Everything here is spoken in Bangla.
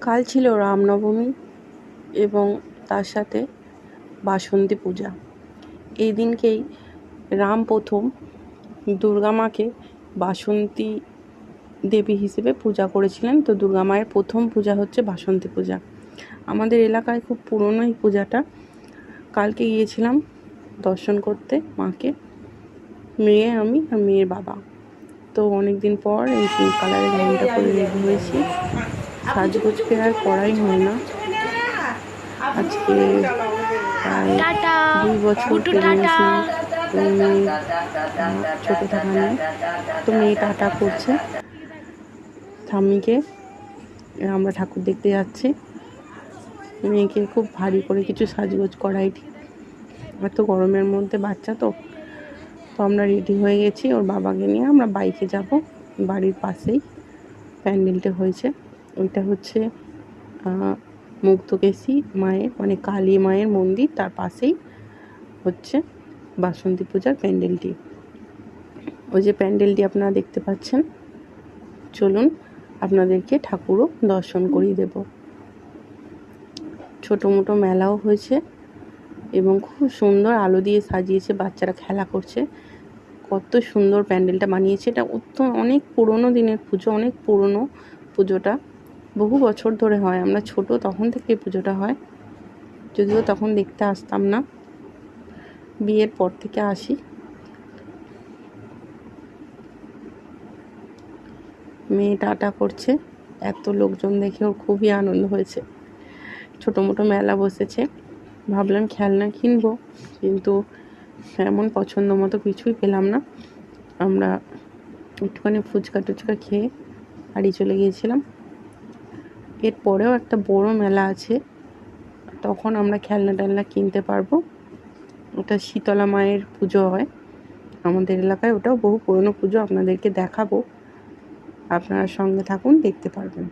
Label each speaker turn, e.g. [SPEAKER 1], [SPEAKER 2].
[SPEAKER 1] কাল ছিল রামনবমী এবং তার সাথে বাসন্তী পূজা। এই দিনকেই রাম প্রথম দুর্গা মাকে বাসন্তী দেবী হিসেবে পূজা করেছিলেন। তো দুর্গা মায়ের প্রথম পূজা হচ্ছে বাসন্তী পূজা। আমাদের এলাকায় খুব পুরনো এই পূজাটা। কালকে গিয়েছিলাম দর্শন করতে মাকে। মেয়ে আমি আর মেয়ের বাবা। তো অনেক দিন পর এই পিঙ্ক কালারের গাউনটা পরে রেডি হয়েছি। সাজগোজকে আর করাই হয় না। আজকে প্রায় দুই বছর পেরিয়েছি মেয়ে ছোটো থাকা মেয়ে তো মেয়ে টাটা করছে। ঠাম্মিকে আমরা ঠাকুর দেখতে যাচ্ছি। মেয়েকে খুব ভারী করে কিছু সাজগোজ করাই ঠিক। এত গরমের মধ্যে বাচ্চা তো। তো আমরা রেডি হয়ে গেছি। ওর বাবাকে নিয়ে আমরা বাইকে যাব। বাড়ির পাশেই। প্যান্ডেলটা হয়েছে। ওইটা হচ্ছে মুক্তকেশী মায়ের মানে কালী মায়ের মন্দির, তার পাশেই হচ্ছে বাসন্তী পূজার প্যান্ডেলটি। ওই যে প্যান্ডেলটি আপনারা দেখতে পাচ্ছেন, চলুন আপনাদেরকে ঠাকুরও দর্শন করিয়ে দেব। ছোটো মোটো মেলাও হয়েছে এবং খুব সুন্দর আলো দিয়ে সাজিয়েছে, বাচ্চারা খেলা করছে। কত সুন্দর প্যান্ডেলটা বানিয়েছে, এটা অত্য অনেক পুরনো দিনের পুজো, অনেক পুরনো পুজোটা। বহু বছর ধরে হয়, আমরা ছোট তখন থেকে পুজোটা হয়। যদিও তখন দেখতে আসতাম না। বিয়ের পর থেকে আসি। মেয়ে টাটা করছে। এত লোকজন দেখে ওর খুবই আনন্দ হয়েছে। ছোটো মোটো মেলা বসেছে। ভাবলাম খেলনা কিনবো, কিন্তু এমন পছন্দ মতো কিছুই পেলাম না। আমরা একটুখানি ফুচকা টুচকা খেয়ে বাড়ি চলে গিয়েছিলাম। এরপরেও একটা বড় মেলা আছে। তখন আমরা খেলনা টেলনা কিনতে পারব। ওটা শীতলা মায়ের পুজো হয়। আমাদের এলাকায় ওটাও বহু পুরনো পুজো আপনাদেরকে দেখাবো। আপনারা সঙ্গে থাকুন, দেখতে পারবেন।